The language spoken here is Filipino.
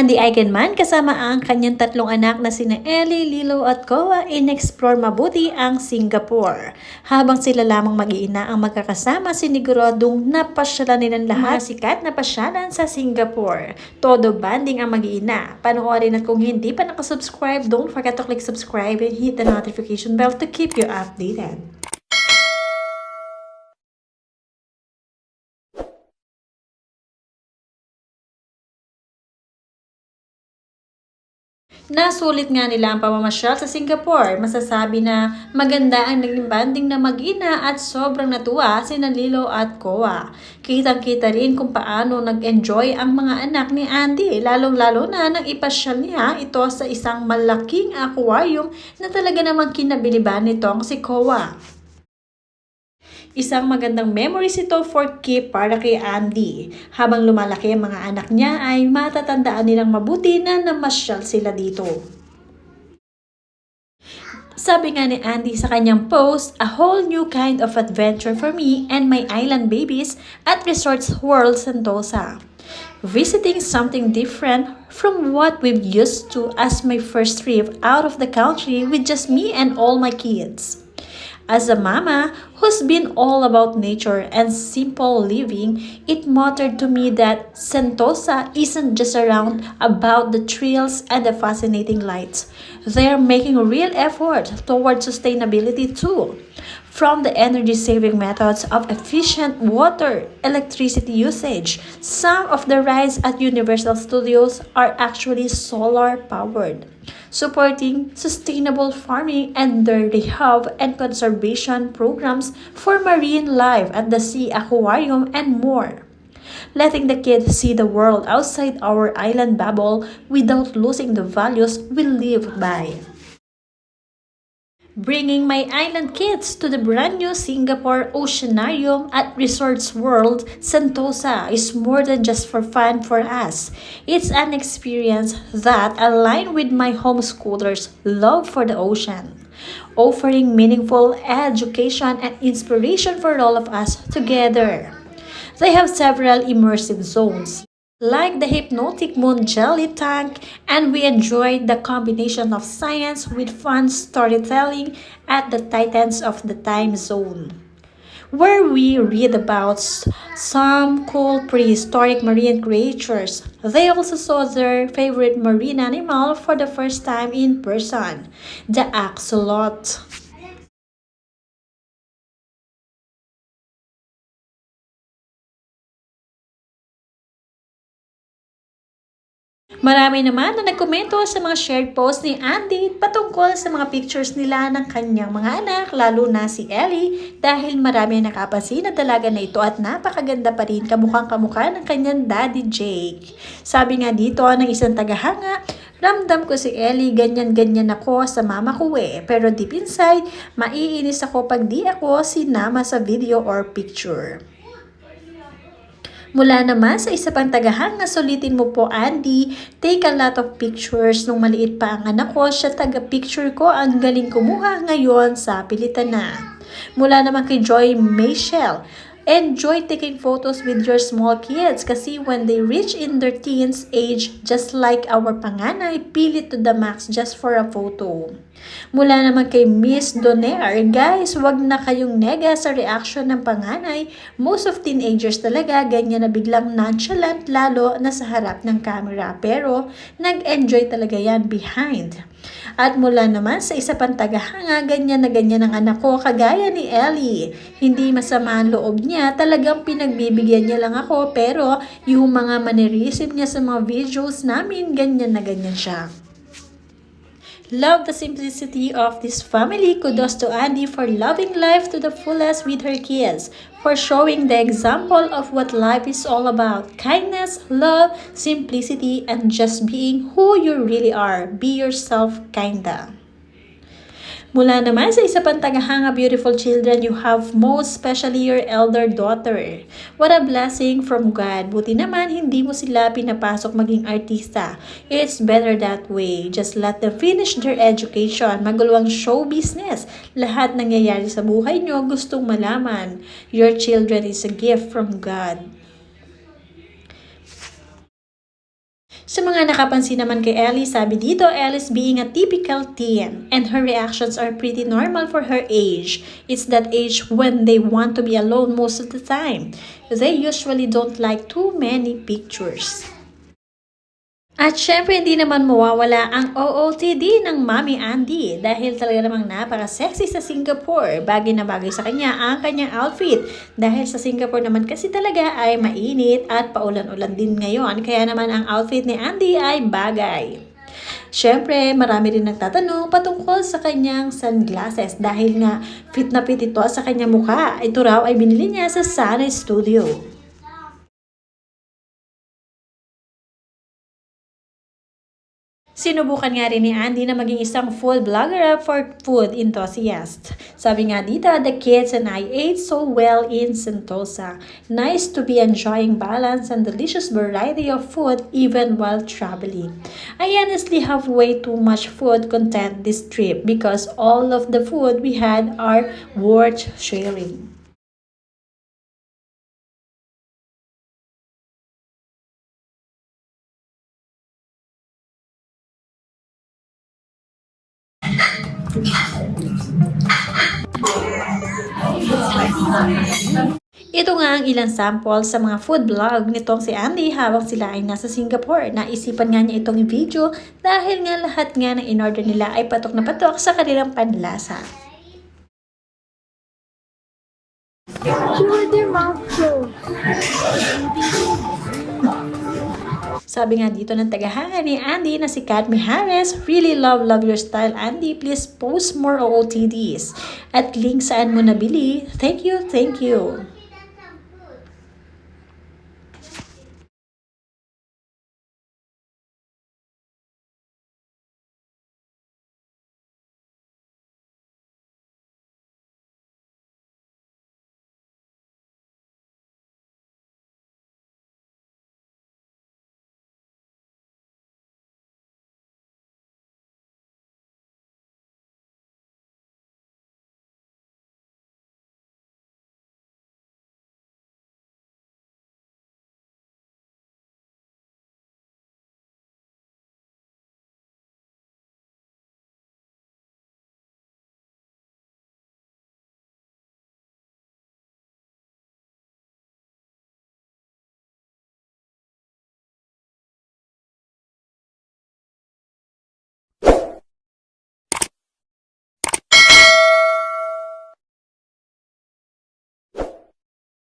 Andy Eigenman kasama ang kanyang tatlong anak na sina Ellie, Lilo at Koa in-explore mabuti ang Singapore. Habang sila lamang mag-iina ang magkakasama, siniguradong napasyalan nilang lahat sikat na pasyalan sa Singapore. Todo banding ang mag-iina. Panoorin at kung hindi pa nakasubscribe, don't forget to click subscribe and hit the notification bell to keep you updated. Nasulit nga nila ang pamamasyal sa Singapore. Masasabi na maganda ang naging banding na mag-ina at sobrang natuwa si Lilo at Koa. Kitang-kita rin kung paano nag-enjoy ang mga anak ni Andy, lalong-lalo na nang ipasyal niya ito sa isang malaking aquarium na talaga namang kinabiliban nitong si Koa. Isang magandang memories ito for keep para kay Andy. Habang lumalaki ang mga anak niya ay matatandaan nilang mabuti na namasyal sila dito. Sabi nga ni Andy sa kanyang post, a whole new kind of adventure for me and my island babies at Resorts World Sentosa. Visiting something different from what we've used to as my first trip out of the country with just me and all my kids. As a mama who's been all about nature and simple living, it mattered to me that Sentosa isn't just around about the thrills and the fascinating lights. They're making a real effort toward sustainability too. From the energy saving methods of efficient water, electricity usage, some of the rides at Universal Studios are actually solar powered supporting sustainable farming and the rehab and conservation programs for marine life at the sea aquarium and more. Letting the kids see the world outside our island bubble without losing the values we live by. Bringing my island kids to the brand new Singapore Oceanarium at Resorts World Sentosa is more than just for fun for us. It's an experience that aligns with my homeschoolers' love for the ocean, offering meaningful education and inspiration for all of us together. They have several immersive zones like the hypnotic moon jelly tank, and we enjoyed the combination of science with fun storytelling at the Titans of the Time Zone, where we read about some cool prehistoric marine creatures. They also saw their favorite marine animal for the first time in person, the axolotl. Marami naman na nagkomento sa mga shared posts ni Andy patungkol sa mga pictures nila ng kanyang mga anak, lalo na si Ellie, dahil marami ang nakapansin na talaga na ito at napakaganda pa rin kamukhang kamukha ng kanyang daddy Jake. Sabi nga dito ng isang tagahanga, Ramdam ko si Ellie, ganyan-ganyan ako sa mama ko eh. Pero deep inside, maiinis ako pag di ako sinama sa video or picture. Mula naman sa isa pang tagahanga, sulitin mo po Andy, take a lot of pictures. Nung maliit pa ang anak ko, siya taga-picture ko, ang galing kumuha ngayon sa pilitan na. Mula naman kay Joy Michelle, Enjoy taking photos with your small kids kasi when they reach in their teens age, just like our panganay, pilit to the max just for a photo. Mula naman kay Miss Donaire, guys, wag na kayong nega sa reaction ng panganay. Most of teenagers talaga ganyan na biglang nonchalant lalo na sa harap ng camera. Pero nag-enjoy talaga yan behind. At mula naman sa isa pang tagahanga, ganyan na ganyan ang anak ko, kagaya ni Ellie. Hindi masama ang loob niya, talagang pinagbibigyan niya lang ako, pero yung mga mannerism niya sa mga videos namin, ganyan na ganyan siya. Love the simplicity of this family. Kudos to Andy for loving life to the fullest with her kids, for showing the example of what life is all about kindness, love, simplicity, and just being who you really are. Be yourself, kinda. Mula naman sa isa pang tagahanga beautiful children you have most especially your elder daughter. What a blessing from God. Buti naman hindi mo sila pinapasok maging artista. It's better that way. Just let them finish their education. Magulo ang show business. Lahat nangyayari sa buhay nyo gustong malaman. Your children is a gift from God. Sa mga nakapansin naman kay Ellie, sabi dito, Ellie's being a typical teen and her reactions are pretty normal for her age. It's that age when they want to be alone most of the time. They usually don't like too many pictures. At syempre hindi naman mawawala ang OOTD ng Mami Andy dahil talaga namang napaka-sexy sa Singapore. Bagay na bagay sa kanya ang kanyang outfit dahil sa Singapore naman kasi talaga ay mainit at paulan-ulan din ngayon kaya naman ang outfit ni Andy ay bagay. Syempre, marami rin nagtatanong patungkol sa kanyang sunglasses dahil nga fit na fit ito sa kanyang mukha. Ito raw ay binili niya sa Sana Studio. Sinubukan nga rin ni Andy na maging isang food blogger for food enthusiast. Sabi nga dito, the kids and I ate so well in Sentosa. Nice to be enjoying balance and delicious variety of food even while traveling. I honestly have way too much food content this trip because all of the food we had are worth sharing. Ito nga ang ilang sample sa mga food vlog nitong si Andy habang sila ay nasa Singapore. Naisipan nga niya itong video dahil nga lahat nga ng in-order nila ay patok na patok sa kanilang panlasa. With their mouth. Sabi nga dito ng tagahanga ni Andy na si Katmi Harris, Really love, love your style Andy. Please post more OOTDs. At link saan mo nabili. Thank you, thank you.